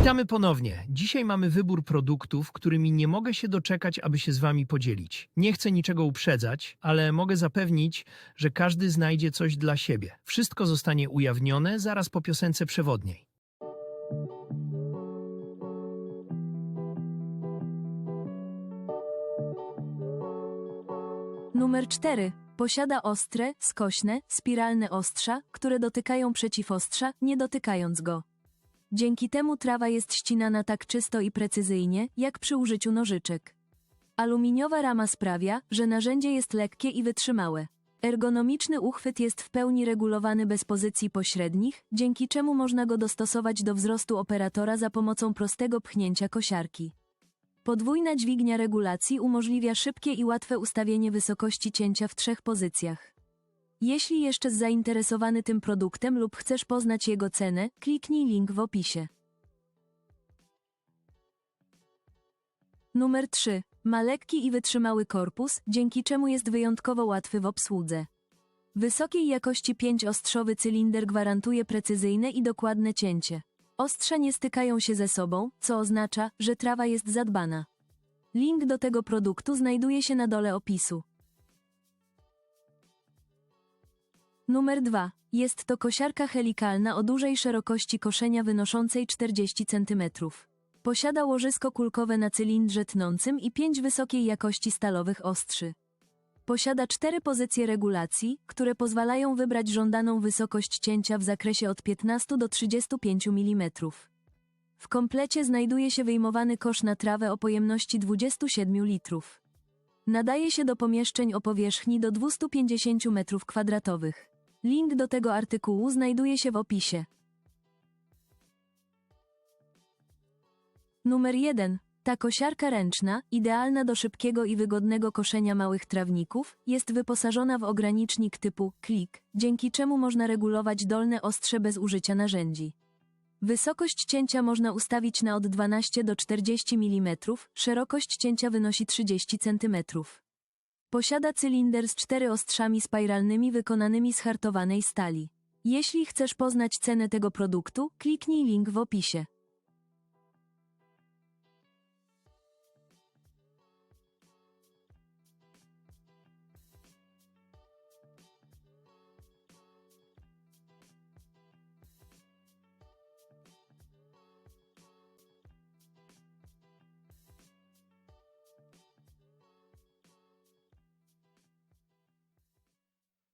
Witamy ponownie. Dzisiaj mamy wybór produktów, którymi nie mogę się doczekać, aby się z Wami podzielić. Nie chcę niczego uprzedzać, ale mogę zapewnić, że każdy znajdzie coś dla siebie. Wszystko zostanie ujawnione zaraz po piosence przewodniej. Numer 4. Posiada ostre, skośne, spiralne ostrza, które dotykają przeciwostrza, nie dotykając go. Dzięki temu trawa jest ścinana tak czysto i precyzyjnie, jak przy użyciu nożyczek. Aluminiowa rama sprawia, że narzędzie jest lekkie i wytrzymałe. Ergonomiczny uchwyt jest w pełni regulowany bez pozycji pośrednich, dzięki czemu można go dostosować do wzrostu operatora za pomocą prostego pchnięcia kosiarki. Podwójna dźwignia regulacji umożliwia szybkie i łatwe ustawienie wysokości cięcia w trzech pozycjach. Jeśli jeszcze zainteresowany tym produktem lub chcesz poznać jego cenę, kliknij link w opisie. Numer 3. Ma lekki i wytrzymały korpus, dzięki czemu jest wyjątkowo łatwy w obsłudze. Wysokiej jakości pięciostrzowy cylinder gwarantuje precyzyjne i dokładne cięcie. Ostrza nie stykają się ze sobą, co oznacza, że trawa jest zadbana. Link do tego produktu znajduje się na dole opisu. Numer 2. Jest to kosiarka helikalna o dużej szerokości koszenia wynoszącej 40 cm. Posiada łożysko kulkowe na cylindrze tnącym i pięć wysokiej jakości stalowych ostrzy. Posiada cztery pozycje regulacji, które pozwalają wybrać żądaną wysokość cięcia w zakresie od 15 do 35 mm. W komplecie znajduje się wyjmowany kosz na trawę o pojemności 27 litrów. Nadaje się do pomieszczeń o powierzchni do 250 m2. Link do tego artykułu znajduje się w opisie. Numer 1. Ta kosiarka ręczna, idealna do szybkiego i wygodnego koszenia małych trawników, jest wyposażona w ogranicznik typu klik, dzięki czemu można regulować dolne ostrze bez użycia narzędzi. Wysokość cięcia można ustawić na od 12 do 40 mm, szerokość cięcia wynosi 30 cm. Posiada cylinder z cztery ostrzami spiralnymi wykonanymi z hartowanej stali. Jeśli chcesz poznać cenę tego produktu, kliknij link w opisie.